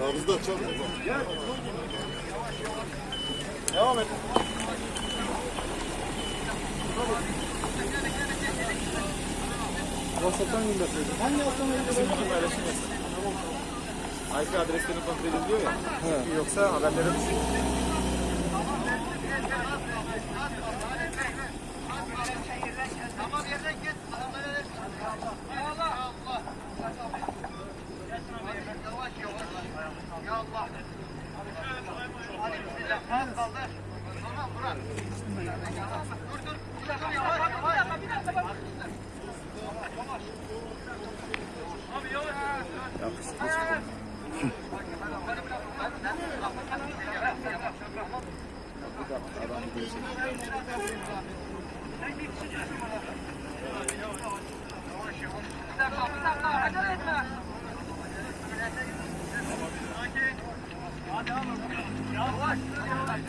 Havuzda çabuk. Devam et. WhatsApp'tan gönderseydin. Hangi WhatsApp'tan gönderseydin? IP adreslerini kontrol ediliyor ya. He. Yoksa haberlere düşüyor. Yapıştır. adam gidiyor. Bir dakika, bir dakika, acele etme. Hadi oğlum. Yavaş. Yavaş.